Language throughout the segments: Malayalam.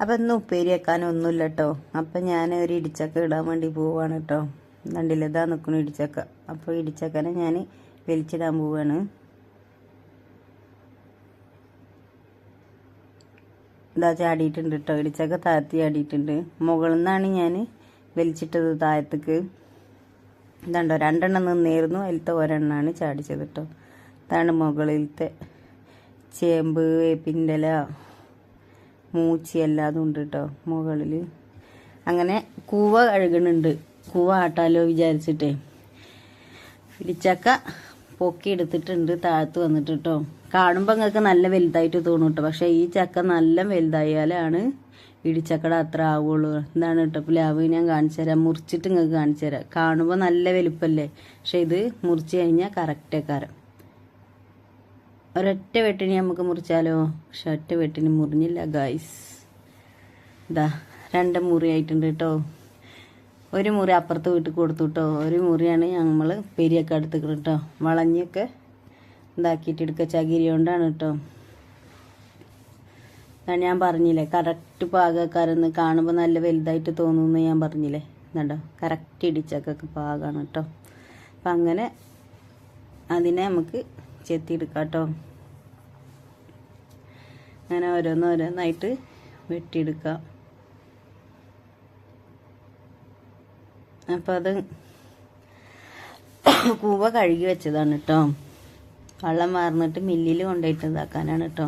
അപ്പം ഇന്ന് ഉപ്പേരി വെക്കാനൊന്നുമില്ല കേട്ടോ അപ്പം ഞാൻ ഒരു ഇടിച്ചക്ക ഇടാൻ വേണ്ടി പോവാണ് കേട്ടോ കണ്ടില്ല ഇതാ നിൽക്കുന്നു ഇടിച്ചക്ക. അപ്പോൾ ഇടിച്ചക്കനെ ഞാൻ വലിച്ചിടാൻ പോവാണ്. ഇതാ ചാടിയിട്ടുണ്ട് കേട്ടോ ഇടിച്ചക്ക താഴ്ത്തി ചാടിയിട്ടുണ്ട്. മുകളിൽ നിന്നാണ് ഞാൻ വലിച്ചിട്ടത് താഴത്തേക്ക്. ഇതാണ്ടോ രണ്ടെണ്ണം നിന്നായിരുന്നു അതിലത്തെ ഒരെണ്ണമാണ് ചാടിച്ചത് കേട്ടോ ഇതാണ് മുകളിലത്തെ ചേമ്പ് വേപ്പിന്റെ ഇല മൂച്ചി എല്ലാതും ഉണ്ട് കേട്ടോ മുകളിൽ അങ്ങനെ കൂവ കഴുകണുണ്ട്. കൂവ ആട്ടാലോ വിചാരിച്ചിട്ടേ. ഇടിച്ചക്ക പൊക്കി എടുത്തിട്ടുണ്ട് താഴത്ത് വന്നിട്ട് കേട്ടോ കാണുമ്പോൾ നിങ്ങൾക്ക് നല്ല വലുതായിട്ട് തോന്നും കേട്ടോ പക്ഷേ ഈ ചക്ക നല്ല വലുതായാലാണ് ഇടിച്ചക്കട അത്ര ആവുള്ളൂ. എന്താണ് കേട്ടോ പ്ലാവ് ഞാൻ കാണിച്ചു തരാം. മുറിച്ചിട്ട് നിങ്ങൾക്ക് കാണിച്ചു തരാം. കാണുമ്പോൾ നല്ല വലുപ്പമല്ലേ പക്ഷേ ഇത് മുറിച്ച് കഴിഞ്ഞാൽ കറക്റ്റേക്കാരം ഒരൊറ്റ വെട്ടിന് നമുക്ക് മുറിച്ചാലോ? പക്ഷെ ഒറ്റ വെട്ടിന് മുറിഞ്ഞില്ല ഗായ്സ് ഇതാ രണ്ട് മുറി ആയിട്ടുണ്ട് കേട്ടോ ഒരു മുറി അപ്പുറത്ത് വീട്ടിൽ കൊടുത്തു കേട്ടോ ഒരു മുറിയാണ് നമ്മൾ പെരിയൊക്കെ എടുത്തിട്ട് കേട്ടോ വളഞ്ഞൊക്കെ ഇതാക്കിയിട്ട് എടുക്കുക ചകിരി കൊണ്ടാണ് കേട്ടോ ഞാൻ പറഞ്ഞില്ലേ കറക്റ്റ് പാകക്കാരെന്ന് കാണുമ്പോൾ നല്ല വലുതായിട്ട് തോന്നുമെന്ന് ഞാൻ പറഞ്ഞില്ലേ? എന്നുണ്ടോ കറക്റ്റ് ഇടിച്ചൊക്കെ പാകമാണ് കേട്ടോ അപ്പം അങ്ങനെ അതിനെ നമുക്ക് ചെത്തിയെടുക്കാം കേട്ടോ അങ്ങനെ ഓരോന്നോരോന്നായിട്ട് വെട്ടിയെടുക്കാം. അപ്പം അത് കൂവ കഴുകി വെച്ചതാണ് കേട്ടോ വെള്ളം വാർന്നിട്ട് മില്ലിൽ കൊണ്ടുപോയിട്ട് ഇതാക്കാനാണ് കേട്ടോ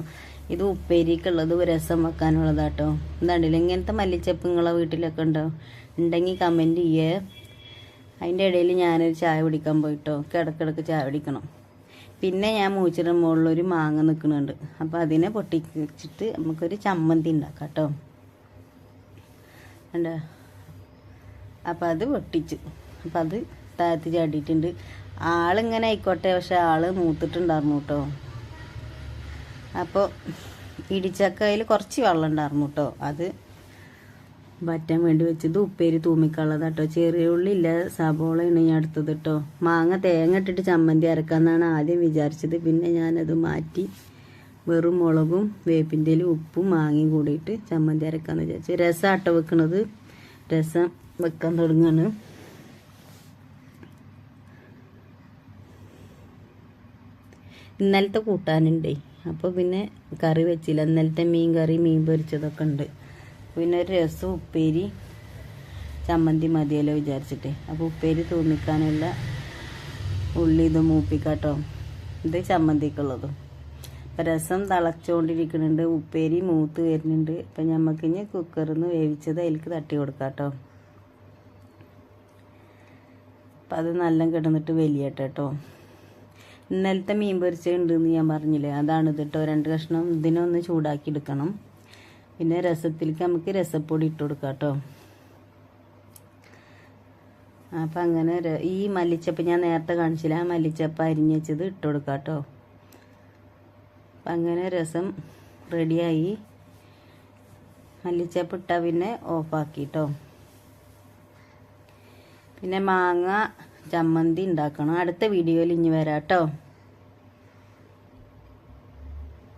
ഇത് ഉപ്പേരിക്കുള്ളത് രസം വെക്കാനുള്ളതാട്ടോ എന്താണ്ടില്ല ഇങ്ങനത്തെ മല്ലിച്ചപ്പ് നിങ്ങളെ വീട്ടിലൊക്കെ ഉണ്ടോ? ഉണ്ടെങ്കിൽ കമന്റ് ചെയ്യേ. അതിന്റെ ഇടയിൽ ഞാനൊരു ചായ കുടിക്കാൻ പോയിട്ടോ. കിടക്കിടക്ക് ചായ കുടിക്കണം. പിന്നെ ഞാൻ മൂച്ചിടുന്ന മുകളിലൊരു മാങ്ങ നിൽക്കുന്നുണ്ട് അപ്പോൾ അതിനെ പൊട്ടിച്ചിട്ട് നമുക്കൊരു ചമ്മന്തി ഉണ്ടാക്കാം കേട്ടോ കണ്ടോ? അപ്പം അത് പൊട്ടിച്ചു. അപ്പം അത് താഴത്ത് ചാടിയിട്ടുണ്ട്. ആളിങ്ങനെ ആയിക്കോട്ടെ പക്ഷെ ആൾ മൂത്തിട്ടുണ്ടായിരുന്നു കേട്ടോ. അപ്പോൾ ഇടിച്ചക്കയിൽ കുറച്ച് വെള്ളം ഉണ്ടായിരുന്നു കേട്ടോ. അത് വറ്റാൻ വേണ്ടി വെച്ചത് ഉപ്പേരി തൂമിക്കുള്ളത് കേട്ടോ ചെറിയ ഉള്ളി ഇല്ല സബോളയാണ് ഞാൻ എടുത്തത് കേട്ടോ മാങ്ങ തേങ്ങ ഇട്ടിട്ട് ചമ്മന്തി അരക്കാന്നാണ് ആദ്യം വിചാരിച്ചത്. പിന്നെ ഞാനത് മാറ്റി വെറും മുളകും വേപ്പിന്റെ ഉപ്പും മാങ്ങയും കൂടിയിട്ട് ചമ്മന്തി അരക്കാന്ന് വിചാരിച്ചു. രസം അട്ട വെക്കണത്. രസം വെക്കാൻ തുടങ്ങാണ്. ഇന്നലത്തെ കൂട്ടാനുണ്ടേ. അപ്പോൾ പിന്നെ കറി വെച്ചില്ല. ഇന്നലത്തെ മീൻ കറി മീൻ പൊരിച്ചതൊക്കെ ഉണ്ട്. പിന്നെ ഒരു രസം ഉപ്പേരി. ചമ്മന്തി മതിയല്ലോ വിചാരിച്ചിട്ട്. അപ്പോൾ ഉപ്പേരി തൂമിക്കാനുള്ള ഉള്ളി ഇത് മൂപ്പിക്കാട്ടോ. ഇത് ചമ്മന്തിക്കുള്ളതും. അപ്പം രസം തിളച്ചുകൊണ്ടിരിക്കുന്നുണ്ട് ഉപ്പേരി മൂത്ത് വരുന്നുണ്ട്. അപ്പം ഞമ്മക്ക് ഇനി കുക്കറിൽ നിന്ന് വേവിച്ചത് അതിലേക്ക് തട്ടി കൊടുക്കാം കേട്ടോ അപ്പം അത് നല്ല കിടന്നിട്ട് വലിയട്ടെ കേട്ടോ ഇന്നലത്തെ മീൻ പൊരിച്ചുണ്ടെന്ന് ഞാൻ പറഞ്ഞില്ലേ? അതാണ് ഇതിട്ടോ രണ്ട് കഷ്ണം ഇതിനൊന്ന് ചൂടാക്കി എടുക്കണം. പിന്നെ രസത്തിലേക്ക് നമുക്ക് രസപ്പൊടി ഇട്ട് കൊടുക്കാം കേട്ടോ അപ്പം അങ്ങനെ ഈ മല്ലിച്ചപ്പ് ഞാൻ നേരത്തെ കാണിച്ചില്ല ആ മല്ലിച്ചപ്പ് അരിഞ്ഞ് വെച്ചത് ഇട്ട് കൊടുക്കാം കേട്ടോ അപ്പം അങ്ങനെ രസം റെഡിയായി. മല്ലിച്ചപ്പ് ഇട്ടാൽ പിന്നെ ഓഫാക്കി കേട്ടോ പിന്നെ മാങ്ങ ചമ്മന്തി ഉണ്ടാക്കണം. അടുത്ത വീഡിയോയിൽ ഇനി വരാം കേട്ടോ